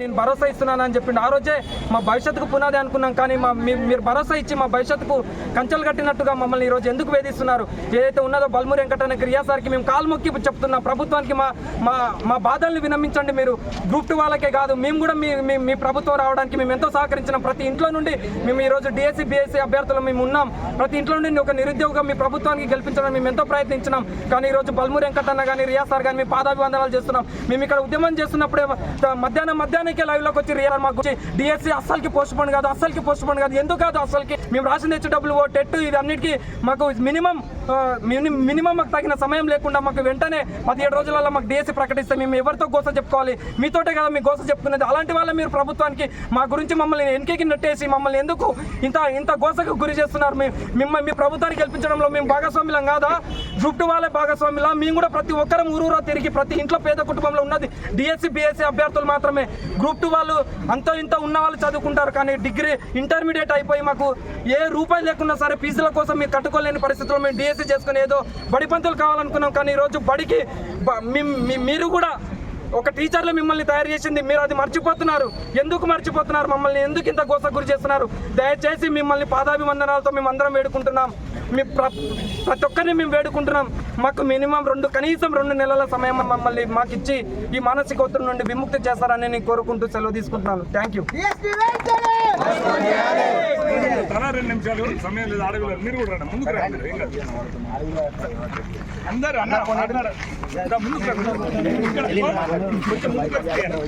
నేను భరోసా ఇస్తున్నానని చెప్పిండు. ఆ రోజే మా భవిష్యత్తుకు పునాది అనుకున్నాం కానీ మా మీరు భరోసా ఇచ్చి మా భవిష్యత్తుకు కంచెలు కట్టినట్టుగా మమ్మల్ని ఈరోజు ఎందుకు వేధిస్తున్నారు? ఏదైతే ఉన్నదో బల్మూరి వెంకటన్న క్రియా సార్కి మేము కాలు మొక్కి చెప్తున్నాం. ప్రభుత్వానికి మా మా మా బాధల్ని వినమించండి మీరు. గ్రూప్ టూ వాళ్ళకే కాదు మేము కూడా మీ మీ- మీ ప్రభుత్వం రావడానికి మేము ఎంతో సహకరించినాం. ప్రతి ఇంట్లో నుండి మేము ఈరోజు డిఎస్సి బిఎస్సి అభ్యర్థులు మేము ఉన్నాం. ప్రతి ఇంట్లో నుండి ఒక నిరుద్యోగం మీ ప్రభుత్వానికి గెలిపించడం మేము ఎంతో ప్రయత్నించినాం. కానీ ఈరోజు బల్మూరి వెంకటన్న కానీ రియా సార్ కానీ మీ పాదాభివందనాలు చేస్తున్నాం. మేము ఇక్కడ ఉద్యమం చేస్తున్నప్పుడే మధ్యాహ్నం మధ్యాహ్నం మధ్యాహ్నానికి లైవ్లోకి వచ్చి రియల్ మాకు వచ్చి డిఎస్సి అస్సలకి పోస్ట్ పోన్ కాదు అస్సలకి పోస్ట్ పోన్ కాదు. ఎందుకు కాదు అస్సలకి? మేము రాసిన తెచ్చి డబ్బులు ఓ టెట్ ఇది అన్నిటికీ మాకు మినిమం మినిమం మాకు తగిన సమయం లేకుండా మాకు వెంటనే పదిహేడు రోజులలో మాకు డిఎస్సి ప్రకటిస్తే మేము ఎవరితో గోస చెప్పుకోవాలి? మీతోటే కదా మీ గోస చెప్పుకునేది. అలాంటి వాళ్ళ మీరు ప్రభుత్వానికి మా గురించి మమ్మల్ని వెనకకి నెట్టేసి మమ్మల్ని ఎందుకు ఇంత ఇంత గోసకు గురి చేస్తున్నారు? మీ మిమ్మల్ని మీ ప్రభుత్వానికి గెలిపించడంలో మేము భాగస్వామ్యం కాదా? గ్రూప్ వాళ్ళే భాగస్వామ్యులా మేము కూడా ప్రతి ఒక్కరం ఊరూరా తిరిగి ప్రతి ఇంట్లో పేద కుటుంబంలో ఉన్నది డిఎస్సి బిఎస్సి అభ్యర్థులు మాత్రమే. గ్రూప్ టూ వాళ్ళు అంత ఇంత ఉన్న వాళ్ళు చదువుకుంటారు కానీ డిగ్రీ ఇంటర్మీడియట్ అయిపోయి మాకు ఏ రూపాయి లేకున్నా సరే ఫీజుల కోసం మీరు కట్టుకోలేని పరిస్థితుల్లో మేము డిఎస్సి చేసుకుని ఏదో బడి పంతులు కావాలనుకున్నాం కానీ ఈరోజు బడికి మీ- మీరు కూడా ఒక టీచర్లు మిమ్మల్ని తయారు చేసింది మీరు అది మర్చిపోతున్నారు. ఎందుకు మర్చిపోతున్నారు? మమ్మల్ని ఎందుకు ఇంత గోస గురి చేస్తున్నారు? దయచేసి మిమ్మల్ని పాదాభివందనాలతో మేము అందరం వేడుకుంటున్నాం. మీ ప్ర ప్రతి ఒక్కరిని మేము వేడుకుంటున్నాం. మాకు మినిమం రెండు కనీసం రెండు నెలల సమయం మమ్మల్ని మాకు ఇచ్చి ఈ మానసిక ఒత్తిడి నుండి విముక్తి చేస్తారని నేను కోరుకుంటూ సెలవు తీసుకుంటున్నాను. Thank you. రెండు నిమిషాలు సమయం లేదు అడగలేదు మీరు కూడా రండి ముందుకు రండి ఏం కాదు. అందరూ అన్న అన్నారు. దా, ముందుకు రండి. ఇక్కడ కొంచెం ముందుకు రండి.